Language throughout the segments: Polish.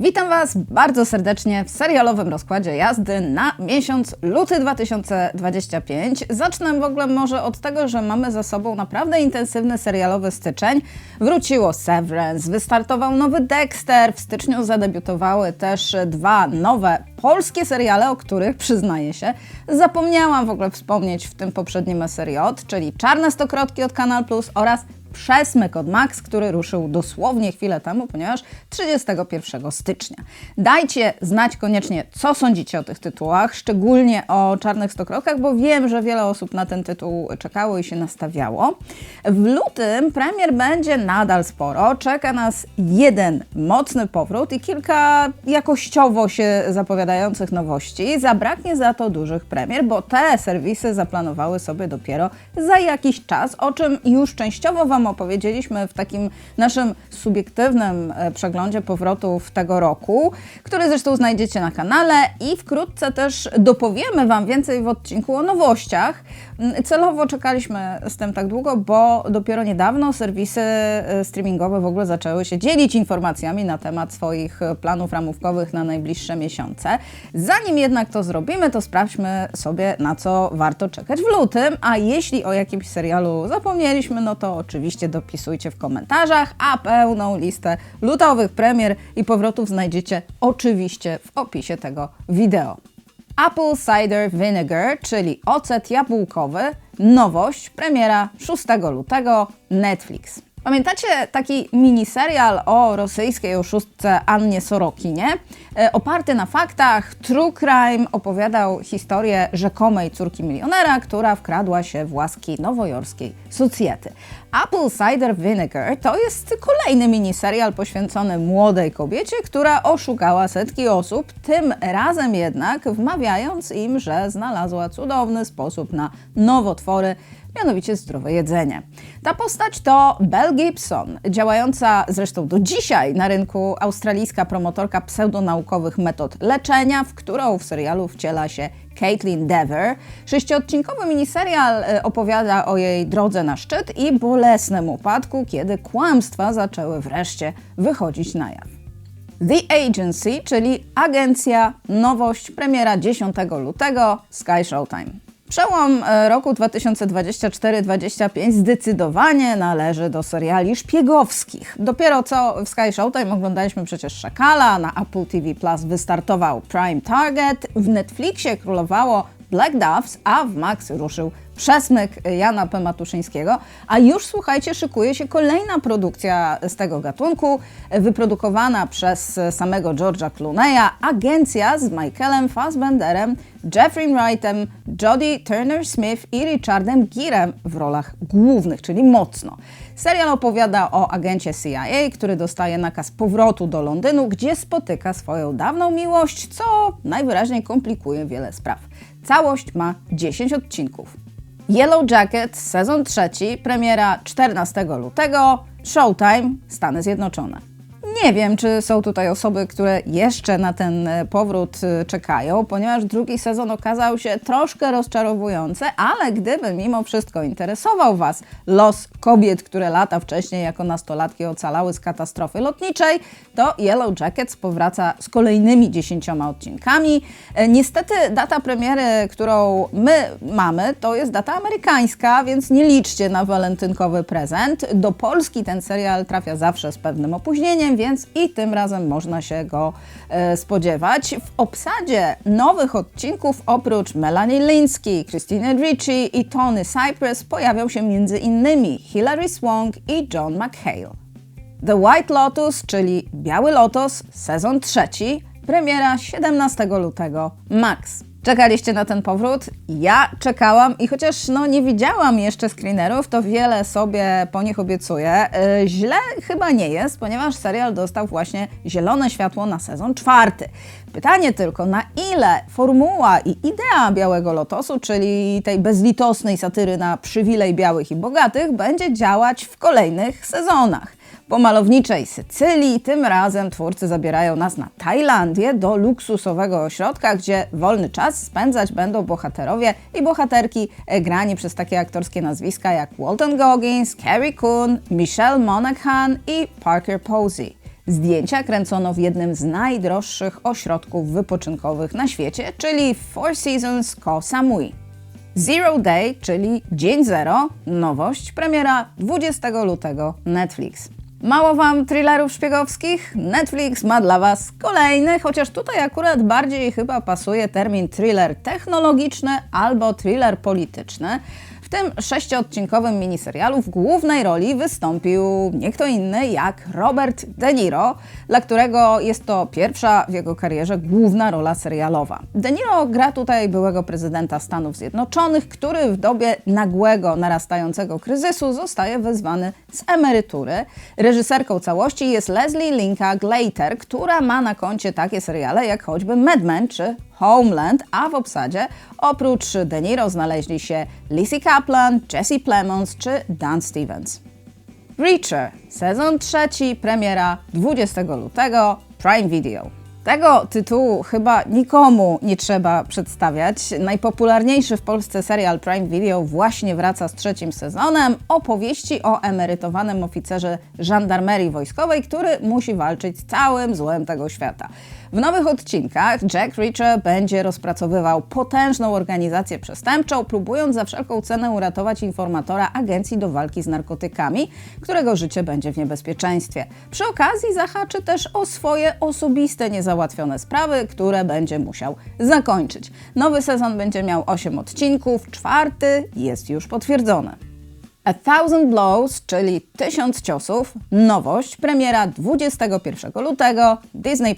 Witam Was bardzo serdecznie w serialowym rozkładzie jazdy na miesiąc luty 2025. Zacznę w ogóle może od tego, że mamy za sobą naprawdę intensywny serialowy styczeń. Wróciło Severance, wystartował nowy Dexter, w styczniu zadebiutowały też dwa nowe polskie seriale, o których przyznaję się, zapomniałam w ogóle wspomnieć w tym poprzednim SRJ, czyli Czarne Stokrotki od Kanal Plus oraz przesmyk od Max, który ruszył dosłownie chwilę temu, ponieważ 31 stycznia. Dajcie znać koniecznie, co sądzicie o tych tytułach, szczególnie o Czarnych Stokrotkach, bo wiem, że wiele osób na ten tytuł czekało i się nastawiało. W lutym premier będzie nadal sporo. Czeka nas jeden mocny powrót i kilka jakościowo się zapowiadających nowości. Zabraknie za to dużych premier, bo te serwisy zaplanowały sobie dopiero za jakiś czas, o czym już częściowo Wam opowiedzieliśmy w takim naszym subiektywnym e, przeglądzie powrotów tego roku, który zresztą znajdziecie na kanale i wkrótce też dopowiemy Wam więcej w odcinku o nowościach. Mm, celowo czekaliśmy z tym tak długo, bo dopiero niedawno serwisy e, streamingowe w ogóle zaczęły się dzielić informacjami na temat swoich planów ramówkowych na najbliższe miesiące. Zanim jednak to zrobimy, to sprawdźmy sobie, na co warto czekać w lutym, a jeśli o jakimś serialu zapomnieliśmy, no to oczywiście dopisujcie w komentarzach, a pełną listę lutowych premier i powrotów znajdziecie oczywiście w opisie tego wideo. Apple Cider Vinegar, czyli ocet jabłkowy, nowość, premiera 6 lutego, Netflix. Pamiętacie taki miniserial o rosyjskiej oszustce Annie Sorokinie? E, oparty na faktach, True Crime opowiadał historię rzekomej córki milionera, która wkradła się w łaski nowojorskiej socjety. Apple Cider Vinegar to jest kolejny miniserial poświęcony młodej kobiecie, która oszukała setki osób, tym razem jednak wmawiając im, że znalazła cudowny sposób na nowotwory mianowicie zdrowe jedzenie. Ta postać to Belle Gibson, działająca zresztą do dzisiaj na rynku australijska promotorka pseudonaukowych metod leczenia, w którą w serialu wciela się Caitlin Dever. Sześciodcinkowy miniserial e, opowiada o jej drodze na szczyt i bolesnym upadku, kiedy kłamstwa zaczęły wreszcie wychodzić na jaw. The Agency, czyli agencja, nowość, premiera 10 lutego, Sky Showtime. Przełom e, roku 2024-2025 zdecydowanie należy do seriali szpiegowskich. Dopiero co w Sky Showtime oglądaliśmy przecież Szakala, na Apple TV Plus wystartował Prime Target, w Netflixie królowało Black Doves, a w Max ruszył przesmyk Jana P. Matuszyńskiego, a już słuchajcie, szykuje się kolejna produkcja z tego gatunku, wyprodukowana przez samego George'a Clooney'a, agencja z Michaelem Fassbenderem, Jeffrey Wrightem, Jodie Turner-Smith i Richardem Girem w rolach głównych, czyli mocno. Serial opowiada o agencie CIA, który dostaje nakaz powrotu do Londynu, gdzie spotyka swoją dawną miłość, co najwyraźniej komplikuje wiele spraw. Całość ma 10 odcinków. Yellow Jacket, sezon trzeci, premiera 14 lutego, Showtime, Stany Zjednoczone. Nie wiem, czy są tutaj osoby, które jeszcze na ten e, powrót e, czekają, ponieważ drugi sezon okazał się troszkę rozczarowujący, ale gdyby mimo wszystko interesował Was los kobiet, które lata wcześniej jako nastolatki ocalały z katastrofy lotniczej, to Yellow Jackets powraca z kolejnymi dziesięcioma odcinkami. E, niestety data premiery, którą my mamy, to jest data amerykańska, więc nie liczcie na walentynkowy prezent. Do Polski ten serial trafia zawsze z pewnym opóźnieniem, więc i tym razem można się go e, spodziewać. W obsadzie nowych odcinków oprócz Melanie Linsky, Christine Ricci i Tony Cypress pojawią się innymi Hilary Swank i John McHale. The White Lotus, czyli Biały Lotos, sezon trzeci, premiera 17 lutego, Max. Czekaliście na ten powrót? Ja czekałam i chociaż no, nie widziałam jeszcze screenerów, to wiele sobie po nich obiecuję. Yy, źle chyba nie jest, ponieważ serial dostał właśnie zielone światło na sezon czwarty. Pytanie tylko, na ile formuła i idea Białego Lotosu, czyli tej bezlitosnej satyry na przywilej białych i bogatych, będzie działać w kolejnych sezonach. Po malowniczej Sycylii tym razem twórcy zabierają nas na Tajlandię do luksusowego ośrodka, gdzie wolny czas spędzać będą bohaterowie i bohaterki e, grani przez takie aktorskie nazwiska jak Walton Goggins, Carrie Coon, Michelle Monaghan i Parker Posey. Zdjęcia kręcono w jednym z najdroższych ośrodków wypoczynkowych na świecie, czyli Four Seasons Koh Samui. Zero Day, czyli Dzień Zero, nowość, premiera 20 lutego Netflix. Mało Wam thrillerów szpiegowskich? Netflix ma dla Was kolejny, chociaż tutaj akurat bardziej chyba pasuje termin thriller technologiczny albo thriller polityczny. Tym sześciodcinkowym miniserialu w głównej roli wystąpił nie kto inny jak Robert De Niro, dla którego jest to pierwsza w jego karierze główna rola serialowa. De Niro gra tutaj byłego prezydenta Stanów Zjednoczonych, który w dobie nagłego, narastającego kryzysu zostaje wezwany z emerytury. Reżyserką całości jest Leslie Linka Glater, która ma na koncie takie seriale jak choćby Mad Men czy Homeland, a w obsadzie oprócz De Niro znaleźli się Lizzie Kaplan, Jesse Plemons czy Dan Stevens. Reacher, sezon trzeci, premiera 20 lutego, Prime Video. Tego tytułu chyba nikomu nie trzeba przedstawiać. Najpopularniejszy w Polsce serial Prime Video właśnie wraca z trzecim sezonem opowieści o emerytowanym oficerze żandarmerii wojskowej, który musi walczyć z całym złem tego świata. W nowych odcinkach Jack Reacher będzie rozpracowywał potężną organizację przestępczą, próbując za wszelką cenę uratować informatora agencji do walki z narkotykami, którego życie będzie w niebezpieczeństwie. Przy okazji zahaczy też o swoje osobiste niezałatwione sprawy, które będzie musiał zakończyć. Nowy sezon będzie miał 8 odcinków, czwarty jest już potwierdzony. A Thousand Blows, czyli Tysiąc Ciosów, nowość, premiera 21 lutego, Disney+.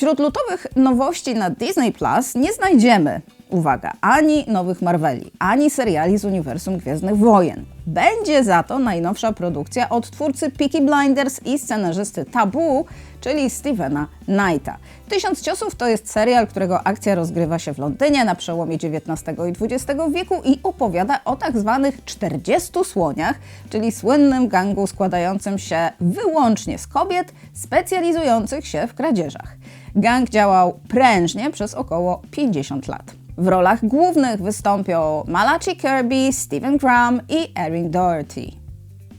Wśród lutowych nowości na Disney Plus nie znajdziemy, uwaga, ani nowych Marveli, ani seriali z uniwersum Gwiezdnych Wojen. Będzie za to najnowsza produkcja od twórcy Peaky Blinders i scenarzysty Tabu, czyli Stevena Knighta. Tysiąc Ciosów to jest serial, którego akcja rozgrywa się w Londynie na przełomie XIX i XX wieku i opowiada o tak zwanych 40 słoniach, czyli słynnym gangu składającym się wyłącznie z kobiet specjalizujących się w kradzieżach. Gang działał prężnie przez około 50 lat. W rolach głównych wystąpią Malachi Kirby, Stephen Graham i Erin Doherty.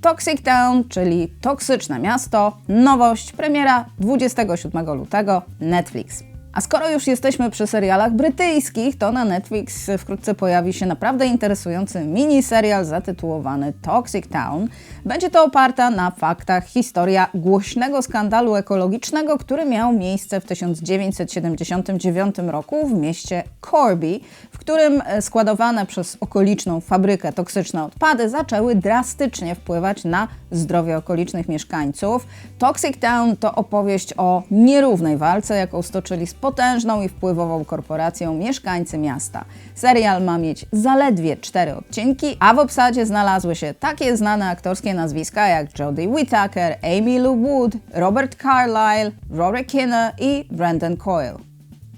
Toxic Town, czyli Toksyczne Miasto, nowość, premiera 27 lutego, Netflix. A skoro już jesteśmy przy serialach brytyjskich, to na Netflix wkrótce pojawi się naprawdę interesujący miniserial zatytułowany Toxic Town. Będzie to oparta na faktach historia głośnego skandalu ekologicznego, który miał miejsce w 1979 roku w mieście Corby, w którym składowane przez okoliczną fabrykę toksyczne odpady zaczęły drastycznie wpływać na zdrowie okolicznych mieszkańców. Toxic Town to opowieść o nierównej walce, jaką stoczyli z potężną i wpływową korporacją mieszkańcy miasta. Serial ma mieć zaledwie cztery odcinki, a w obsadzie znalazły się takie znane aktorskie nazwiska jak Jodie Whittaker, Amy Lou Wood, Robert Carlyle, Rory Kinner i Brandon Coyle.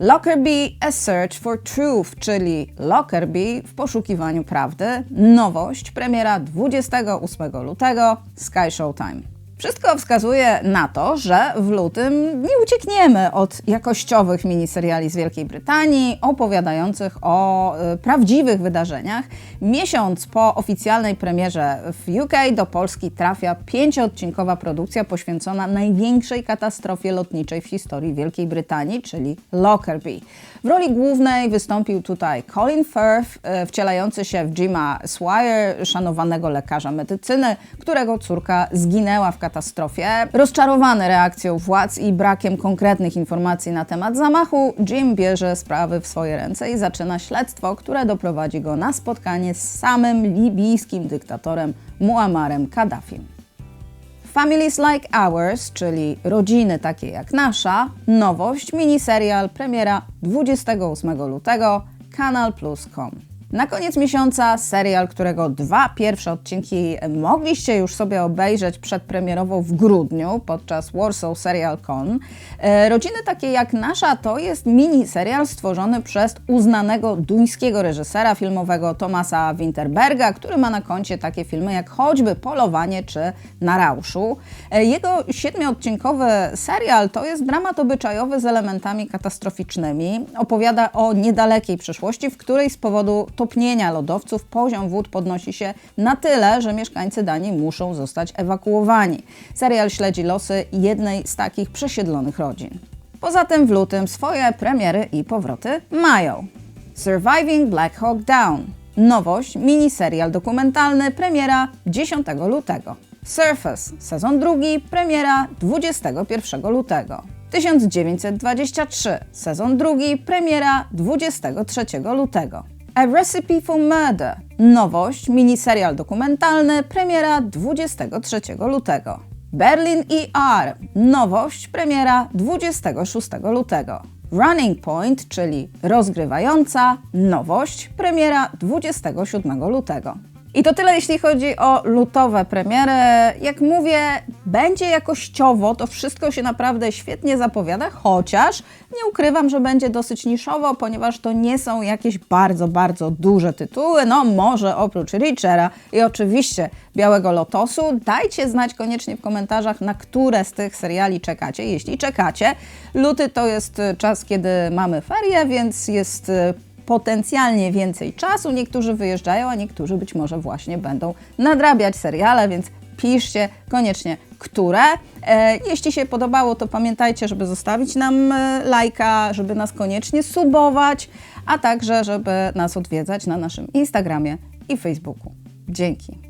Lockerbie A Search for Truth, czyli Lockerbie w poszukiwaniu prawdy. Nowość, premiera 28 lutego, Sky Showtime. Wszystko wskazuje na to, że w lutym nie uciekniemy od jakościowych miniseriali z Wielkiej Brytanii, opowiadających o y, prawdziwych wydarzeniach. Miesiąc po oficjalnej premierze w UK do Polski trafia pięcioodcinkowa produkcja poświęcona największej katastrofie lotniczej w historii Wielkiej Brytanii, czyli Lockerbie. W roli głównej wystąpił tutaj Colin Firth, y, wcielający się w Jima Swire, szanowanego lekarza medycyny, którego córka zginęła w katastrofie. Rozczarowany reakcją władz i brakiem konkretnych informacji na temat zamachu, Jim bierze sprawy w swoje ręce i zaczyna śledztwo, które doprowadzi go na spotkanie z samym libijskim dyktatorem Muammarem Kaddafim. Families Like Ours, czyli rodziny takie jak nasza, nowość, miniserial, premiera 28 lutego, kanalplus.com. Na koniec miesiąca serial, którego dwa pierwsze odcinki mogliście już sobie obejrzeć przedpremierowo w grudniu podczas Warsaw Serial Con. E, rodziny takie jak nasza to jest mini serial stworzony przez uznanego duńskiego reżysera filmowego Tomasa Winterberga, który ma na koncie takie filmy jak choćby Polowanie czy Na Rauszu. E, jego siedmiodcinkowy serial to jest dramat obyczajowy z elementami katastroficznymi. Opowiada o niedalekiej przyszłości, w której z powodu topnienia lodowców poziom wód podnosi się na tyle, że mieszkańcy Danii muszą zostać ewakuowani. Serial śledzi losy jednej z takich przesiedlonych rodzin. Poza tym w lutym swoje premiery i powroty mają. Surviving Black Hawk Down. Nowość, miniserial dokumentalny, premiera 10 lutego. Surface, sezon drugi, premiera 21 lutego. 1923, sezon drugi, premiera 23 lutego. A Recipe for Murder, nowość, miniserial dokumentalny, premiera 23 lutego. Berlin ER, nowość, premiera 26 lutego. Running Point, czyli rozgrywająca, nowość, premiera 27 lutego. I to tyle, jeśli chodzi o lutowe premiery. Jak mówię, będzie jakościowo, to wszystko się naprawdę świetnie zapowiada, chociaż nie ukrywam, że będzie dosyć niszowo, ponieważ to nie są jakieś bardzo, bardzo duże tytuły. No, może oprócz Richera i oczywiście Białego Lotosu. Dajcie znać koniecznie w komentarzach, na które z tych seriali czekacie, jeśli czekacie. Luty to jest czas, kiedy mamy ferie, więc jest y, potencjalnie więcej czasu. Niektórzy wyjeżdżają, a niektórzy być może właśnie będą nadrabiać seriale, więc piszcie koniecznie, które. E, jeśli się podobało, to pamiętajcie, żeby zostawić nam e, lajka, żeby nas koniecznie subować, a także żeby nas odwiedzać na naszym Instagramie i Facebooku. Dzięki.